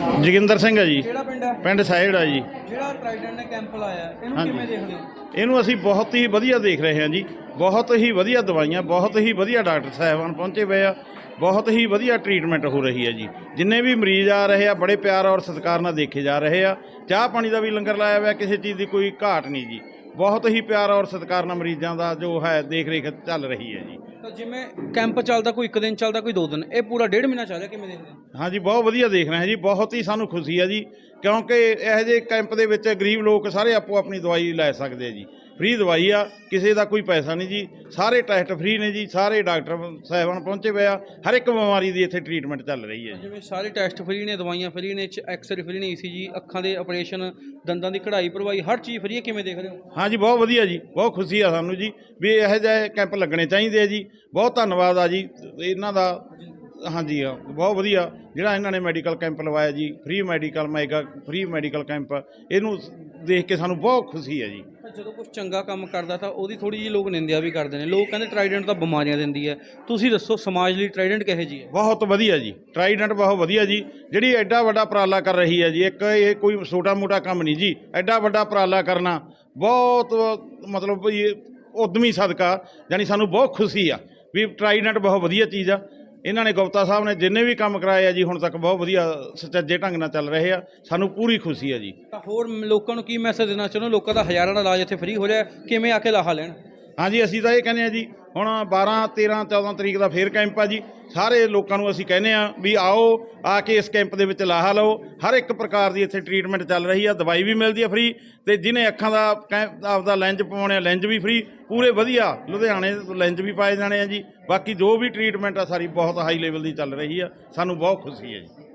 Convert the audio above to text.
ਜੋਗਿੰਦਰ ਸਿੰਘ ਹੈ ਜੀ। ਕਿਹੜਾ ਪਿੰਡ ਹੈ? ਪਿੰਡ ਸਾਇੜ ਆ ਜੀ। ਜਿਹੜਾ ਟ੍ਰਾਈਡੈਂਟ ਨੇ ਕੈਂਪ ਲਾਇਆ ਇਹਨੂੰ ਹਾਂਜੀ। ਕਿਵੇਂ ਦੇਖਦੇ ਹੋ? ਇਹਨੂੰ ਅਸੀਂ ਬਹੁਤ ਹੀ ਵਧੀਆ ਦੇਖ ਰਹੇ ਹਾਂ ਜੀ। ਬਹੁਤ ਹੀ ਵਧੀਆ ਦਵਾਈਆਂ ਬਹੁਤ ਹੀ ਵਧੀਆ ਡਾਕਟਰ ਸਾਹਿਬਾਨ ਪਹੁੰਚੇ ਹੋਏ ਆ। ਬਹੁਤ ਹੀ ਵਧੀਆ ਟ੍ਰੀਟਮੈਂਟ ਹੋ ਰਹੀ ਹੈ ਜੀ। ਜਿੰਨੇ ਵੀ ਮਰੀਜ਼ ਆ ਰਹੇ ਆ ਬੜੇ ਪਿਆਰ ਔਰ ਸਤਿਕਾਰ ਨਾਲ ਦੇਖੇ ਜਾ ਰਹੇ ਆ। ਚਾਹ ਪਾਣੀ ਦਾ ਵੀ ਲੰਗਰ ਲਾਇਆ ਹੋਇਆ ਕਿਸੇ ਚੀਜ਼ ਦੀ ਕੋਈ ਘਾਟ ਨਹੀਂ ਜੀ। ਬਹੁਤ ਹੀ ਪਿਆਰ ਔਰ ਸਤਿਕਾਰ ਨਾਲ ਮਰੀਜ਼ਾਂ ਦਾ ਜੋ ਹੈ ਦੇਖ ਰੇਖ ਚੱਲ ਰਹੀ ਹੈ ਜੀ। ਤਾਂ ਜਿਵੇਂ ਕੈਂਪ ਚੱਲਦਾ ਕੋਈ ਇੱਕ ਦਿਨ ਚੱਲਦਾ ਕੋਈ ਦੋ ਦਿਨ ਇਹ ਪੂਰਾ ਡੇਢ ਮਹੀਨਾ ਚੱਲ ਰਿਹਾ ਕਿਵੇਂ ਦੇਖਦੇ ਹੋ? ਹਾਂਜੀ ਬਹੁਤ ਵਧੀਆ ਦੇਖ ਰਹੇ ਹਾਂ ਜੀ ਬਹੁਤ ਹੀ ਸਾਨੂੰ ਖੁਸ਼ੀ ਹੈ ਜੀ ਕਿਉਂਕਿ ਇਹੋ ਜਿਹੇ ਕੈਂਪ ਦੇ ਵਿੱਚ ਗਰੀਬ ਲੋਕ ਸਾਰੇ ਆਪੋ ਆਪਣੀ ਦਵਾਈ ਲੈ ਸਕਦੇ ਆ ਜੀ। ਫ੍ਰੀ ਦਵਾਈ ਆ ਕਿਸੇ ਦਾ ਕੋਈ ਪੈਸਾ ਨਹੀਂ ਜੀ। ਸਾਰੇ ਟੈਸਟ ਫ੍ਰੀ ਨੇ ਜੀ ਸਾਰੇ ਡਾਕਟਰ ਸਾਹਿਬਾਨ ਪਹੁੰਚੇ ਹੋਏ ਆ। ਹਰ ਇੱਕ ਬਿਮਾਰੀ ਦੀ ਇੱਥੇ ਟ੍ਰੀਟਮੈਂਟ ਚੱਲ ਰਹੀ ਹੈ ਜੀ। ਜਿਵੇਂ ਸਾਰੇ ਟੈਸਟ ਫ੍ਰੀ ਨੇ ਦਵਾਈਆਂ ਫ੍ਰੀ ਨੇ ਐਕਸਰੇ ਫ੍ਰੀ ਨੇ ਈਸੀਜੀ ਅੱਖਾਂ ਦੇ ਆਪਰੇਸ਼ਨ ਦੰਦਾਂ ਦੀ ਕਢਾਈ ਭਰਵਾਈ ਹਰ ਚੀਜ਼ ਫ੍ਰੀ ਹੈ ਕਿਵੇਂ ਦੇਖਦੇ ਹੋ? ਹਾਂਜੀ ਬਹੁਤ ਵਧੀਆ ਜੀ ਬਹੁਤ ਖੁਸ਼ੀ ਆ ਸਾਨੂੰ ਜੀ ਵੀ ਇਹੋ ਜਿਹੇ ਕੈਂਪ ਲੱਗਣੇ ਚਾਹੀਦੇ ਆ ਜੀ। ਬਹੁਤ ਧੰਨਵਾਦ ਆ ਜੀ ਇਹਨਾਂ ਦਾ ਹਾਂਜੀ ਆ ਬਹੁਤ ਵਧੀਆ। ਜਿਹੜਾ ਇਹਨਾਂ ਨੇ ਮੈਡੀਕਲ ਕੈਂਪ ਲਵਾਇਆ ਜੀ free medical mega free medical camp ਇਹਨੂੰ ਦੇਖ ਕੇ ਸਾਨੂੰ ਬਹੁਤ ਖੁਸ਼ੀ ਹੈ ਜੀ। ਜਦੋਂ ਕੁਝ ਚੰਗਾ ਕੰਮ ਕਰਦਾ ਤਾਂ ਉਹਦੀ ਥੋੜੀ ਜਿਹੀ ਲੋਕ ਨਿੰਦਿਆ ਵੀ ਕਰਦੇ ਨੇ। ਲੋਕ ਕਹਿੰਦੇ ਟ੍ਰਾਈਡੈਂਟ ਤਾਂ ਬਿਮਾਰੀਆਂ ਦਿੰਦੀ ਹੈ। ਤੁਸੀਂ ਦੱਸੋ ਸਮਾਜ ਲਈ ਟ੍ਰਾਈਡੈਂਟ ਕਿਹੋ ਜੀ ਹੈ? ਬਹੁਤ ਵਧੀਆ ਜੀ। ਟਰਾਈਡੈਂਟ ਬਹੁਤ ਵਧੀਆ ਜੀ। ਜਿਹੜੀ ਐਡਾ ਵੱਡਾ ਉਪਰਾਲਾ ਕਰ ਰਹੀ ਹੈ ਜੀ ਇੱਕ ਇਹ ਕੋਈ ਛੋਟਾ ਮੋਟਾ ਕੰਮ ਨਹੀਂ ਜੀ। ਐਡਾ ਵੱਡਾ ਉਪਰਾਲਾ ਕਰਨਾ ਬਹੁਤ ਮਤਲਬ ਵੀ ਉਦਮੀ ਸਦਕਾ ਯਾਨੀ ਸਾਨੂੰ ਬਹੁਤ ਖੁਸ਼ੀ ਆ। ਵੀ ਟਰਾਈਡੈਂਟ ਬਹੁਤ ਵਧੀਆ ਚੀਜ਼ ਆ। ਇਹਨਾਂ ਨੇ ਗੁਪਤਾ ਸਾਹਿਬ ਨੇ ਜਿੰਨੇ ਵੀ ਕੰਮ ਕਰਾਏ ਆ ਜੀ, ਹੁਣ ਤੱਕ ਬਹੁਤ ਵਧੀਆ ਸੁਚੱਜੇ ਢੰਗ ਨਾਲ ਚੱਲ ਰਹੇ ਆ। ਸਾਨੂੰ ਪੂਰੀ ਖੁਸ਼ੀ ਆ ਜੀ। ਤਾਂ ਹੋਰ ਲੋਕਾਂ ਨੂੰ ਕੀ ਮੈਸੇਜ ਦੇਣਾ ਚਾਹੁੰਦੇ ਹੋ? ਲੋਕਾਂ ਦਾ ਹਜ਼ਾਰਾਂ ਦਾ ਇਲਾਜ ਇੱਥੇ ਫ੍ਰੀ ਹੋ ਰਿਹਾ ਕਿਵੇਂ ਆ ਕੇ ਲਾਹਾ ਲੈਣ? ਹਾਂਜੀ, ਅਸੀਂ ਤਾਂ ਇਹ ਕਹਿੰਦੇ ਆ ਜੀ, ਹੁਣ 12 13 14 ਤਰੀਕ ਦਾ ਫੇਰ ਕੈਂਪ ਆ ਜੀ। ਸਾਰੇ ਲੋਕਾਂ ਨੂੰ ਅਸੀਂ ਕਹਿੰਦੇ ਆ ਵੀ ਆਓ, ਆ ਕੇ ਇਸ ਕੈਂਪ ਦੇ ਵਿੱਚ ਲਾਹਾ ਲਓ। ਹਰ ਇੱਕ ਪ੍ਰਕਾਰ ਦੀ ਇੱਥੇ ਟ੍ਰੀਟਮੈਂਟ ਚੱਲ ਰਹੀ ਆ, ਦਵਾਈ ਵੀ ਮਿਲਦੀ ਆ ਫ੍ਰੀ ਤੇ ਜਿਹਨੇ ਅੱਖਾਂ ਦਾ ਕੈਂਪ, ਆਪਦਾ ਲੈਂਜ ਪਵਾਉਣੇ ਆ, ਲੈਂਜ ਵੀ ਫ੍ਰੀ। ਪੂਰੇ ਵਧੀਆ, ਲੁਧਿਆਣੇ ਲੈਂਜ ਵੀ ਪਾਏ ਜਾਣੇ ਆ ਜੀ। ਬਾਕੀ ਜੋ ਵੀ ਟ੍ਰੀਟਮੈਂਟ ਆ, ਸਾਰੀ ਬਹੁਤ ਹਾਈ ਲੈਵਲ ਦੀ ਚੱਲ ਰਹੀ ਆ। ਸਾਨੂੰ ਬਹੁਤ ਖੁਸ਼ੀ ਹੈ ਜੀ।